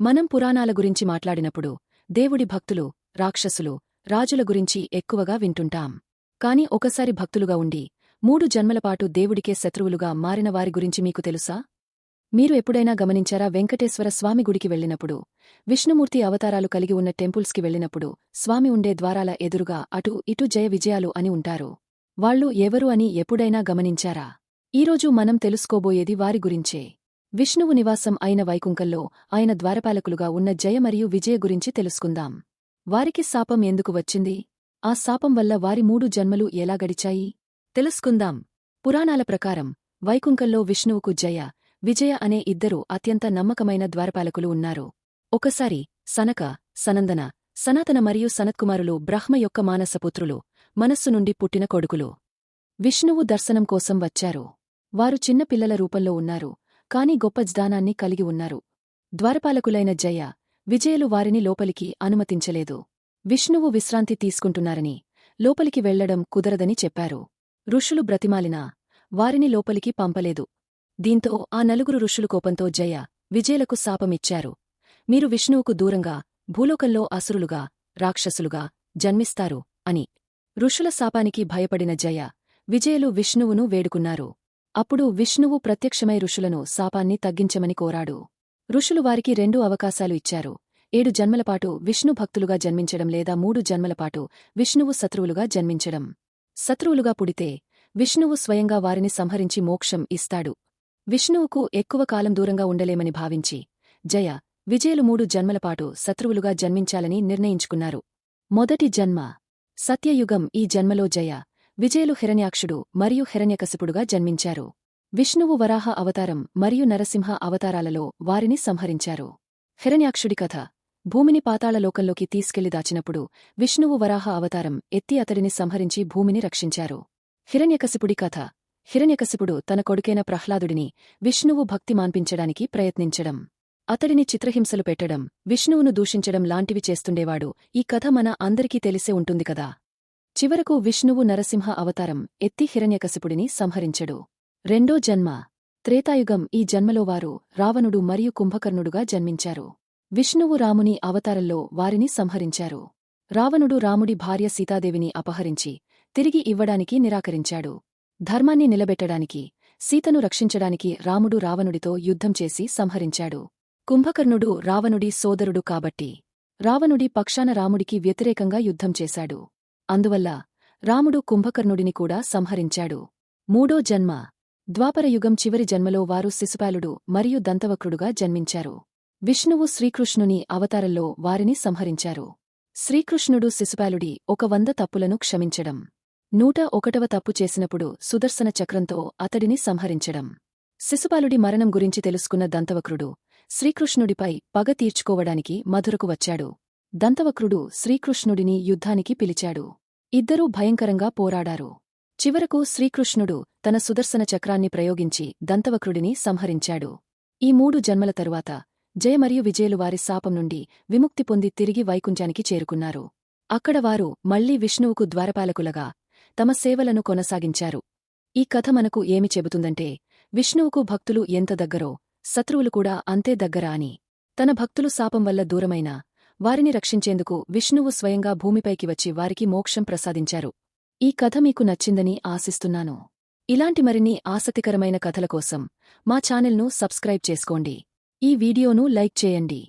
మనం పురాణాల గురించి మాట్లాడినప్పుడు దేవుడి భక్తులు రాక్షసులు రాజుల గురించి ఎక్కువగా వింటుంటాం. కాని ఒకసారి భక్తులుగా ఉండి మూడు జన్మలపాటు దేవుడికే శత్రువులుగా మారిన వారి గురించి మీకు తెలుసా? మీరు ఎప్పుడైనా గమనించారా? వెంకటేశ్వర స్వామి గుడికి వెళ్ళినప్పుడు విష్ణుమూర్తి అవతారాలు కలిగి ఉన్న టెంపుల్స్కి వెళ్ళినప్పుడు స్వామి ఉండే ద్వారాల ఎదురుగా అటు ఇటు జయ విజయాలు అని ఉంటారు. వాళ్ళు ఎవరు అని ఎప్పుడైనా గమనించారా? ఈరోజు మనం తెలుసుకోబోయేది వారి గురించే. విష్ణువు నివాసం అయిన వైకుంకంలో ఆయన ద్వారపాలకులుగా ఉన్న జయ మరియు విజయ గురించి తెలుసుకుందాం. వారికి శాపం ఎందుకు వచ్చింది? ఆ శాపం వల్ల వారి మూడు జన్మలు ఎలా గడిచాయి? తెలుసుకుందాం. పురాణాల ప్రకారం వైకుంకంలో విష్ణువుకు జయ విజయ అనే ఇద్దరు అత్యంత నమ్మకమైన ద్వారపాలకులు ఉన్నారు. ఒకసారి సనక సనందన సనాతన మరియు సనత్కుమారులు బ్రహ్మ యొక్క మానసపుత్రులు మనస్సు నుండి పుట్టిన కొడుకులు. విష్ణువు దర్శనం కోసం వచ్చారు. వారు చిన్నపిల్లల రూపంలో ఉన్నారు. కాని గొప్ప జ్ఞానాన్ని కలిగి ఉన్నారు. ద్వారపాలకులైన జయ విజయలు వారిని లోపలికి అనుమతించలేదు. విష్ణువు విశ్రాంతి తీసుకుంటున్నారని లోపలికి వెళ్ళడం కుదరదని చెప్పారు. ఋషులు బ్రతిమాలినా వారిని లోపలికి పంపలేదు. దీంతో ఆ నలుగురు ఋషులు కోపంతో జయ విజయలకు శాపమిచ్చారు. మీరు విష్ణువుకు దూరంగా భూలోకంలో అసురులుగా రాక్షసులుగా జన్మిస్తారు అని. ఋషుల శాపానికి భయపడిన జయ విజయలు విష్ణువును వేడుకున్నారు. అప్పుడు విష్ణువు ప్రత్యక్షమై ఋషులను శాపాన్ని తగ్గించమని కోరాడు. ఋషులు వారికి రెండు అవకాశాలు ఇచ్చారు. ఏడు జన్మలపాటు విష్ణు భక్తులుగా జన్మించడం లేదా మూడు జన్మలపాటు విష్ణువు శత్రువులుగా జన్మించడం. శత్రువులుగా పుడితే విష్ణువు స్వయంగా వారిని సంహరించి మోక్షం ఇస్తాడు. విష్ణువుకు ఎక్కువ కాలం దూరంగా ఉండలేమని భావించి జయ విజయలు మూడు జన్మలపాటు శత్రువులుగా జన్మించాలని నిర్ణయించుకున్నారు. మొదటి జన్మ. సత్యయుగం ఈ జన్మలో జయ విజయలు హిరణ్యాక్షుడు మరియు హిరణ్యకశిపుడుగా జన్మించారు. విష్ణువు వరాహ అవతారం మరియు నరసింహ అవతారాలలో వారిని సంహరించారు. హిరణ్యాక్షుడి కథ భూమిని పాతాళలోకంలోకి తీసుకెళ్ళి దాచినప్పుడు విష్ణువు వరాహ అవతారం ఎత్తి అతడిని సంహరించి భూమిని రక్షించారు. హిరణ్యకశిపుడి కథ హిరణ్యకశిపుడు తన కొడుకైన ప్రహ్లాదుడిని విష్ణువు భక్తి మాన్పించడానికి ప్రయత్నించడం అతడిని చిత్రహింసలు పెట్టడం విష్ణువును దూషించడం లాంటివి చేస్తుండేవాడు ఈ కథ మన అందరికీ తెలిసే ఉంటుంది కదా. చివరకు విష్ణువు నరసింహ అవతారం ఎత్తి హిరణ్యకశిపుడిని సంహరించడు. రెండో జన్మ. త్రేతాయుగం ఈ జన్మలో వారు రావణుడు మరియు కుంభకర్ణుడుగా జన్మించారు. విష్ణువు రాముని అవతారంలో వారిని సంహరించారు. రావణుడు రాముడి భార్య సీతాదేవిని అపహరించి తిరిగి ఇవ్వడానికి నిరాకరించాడు. ధర్మాన్ని నిలబెట్టడానికి సీతను రక్షించడానికి రాముడు రావణుడితో యుద్ధం చేసి సంహరించాడు. కుంభకర్ణుడు రావణుడి సోదరుడు కాబట్టి రావణుడి పక్షాన రాముడికి వ్యతిరేకంగా యుద్ధం చేశాడు. అందువల్ల రాముడు కుంభకర్ణుడిని కూడా సంహరించాడు. మూడో జన్మ. ద్వాపరయుగం చివరి జన్మలో వారు శిశుపాలుడు మరియు దంతవక్రుడుగా జన్మించారు. విష్ణువు శ్రీకృష్ణుని అవతారంలో వారిని సంహరించారు. శ్రీకృష్ణుడు శిశుపాలుడి ఒక వంద తప్పులను క్షమించడం. నూట ఒకటవ తప్పు చేసినప్పుడు సుదర్శన చక్రంతో అతడిని సంహరించడం. శిశుపాలుడి మరణం గురించి తెలుసుకున్న దంతవక్రుడు శ్రీకృష్ణుడిపై పగ తీర్చుకోవడానికి మధురకు వచ్చాడు. దంతవక్రుడు శ్రీకృష్ణుడిని యుద్ధానికి పిలిచాడు. ఇద్దరూ భయంకరంగా పోరాడారు. చివరకు శ్రీకృష్ణుడు తన సుదర్శన చక్రాన్ని ప్రయోగించి దంతవక్రుడిని సంహరించాడు. ఈ మూడు జన్మల తరువాత జయ మరియు విజయలు వారి శాపం నుండి విముక్తి పొంది తిరిగి వైకుంఠానికి చేరుకున్నారు. అక్కడ వారు మళ్ళీ విష్ణువుకు ద్వారపాలకులగా తమ సేవలను కొనసాగించారు. ఈ కథ మనకు ఏమి చెబుతుందంటే విష్ణువుకు భక్తులు ఎంత దగ్గరో శత్రువులు కూడా అంతే దగ్గర అని. తన భక్తులు శాపం వల్ల దూరమైనా వారిని రక్షించేందుకు విష్ణువు స్వయంగా భూమిపైకి వచ్చి వారికి మోక్షం ప్రసాదించారు. ఈ కథ మీకు నచ్చిందని ఆశిస్తున్నాను. ఇలాంటి మరిన్ని ఆసక్తికరమైన కథల కోసం మా ఛానల్ను సబ్స్క్రైబ్ చేసుకోండి. ఈ వీడియోను లైక్ చేయండి.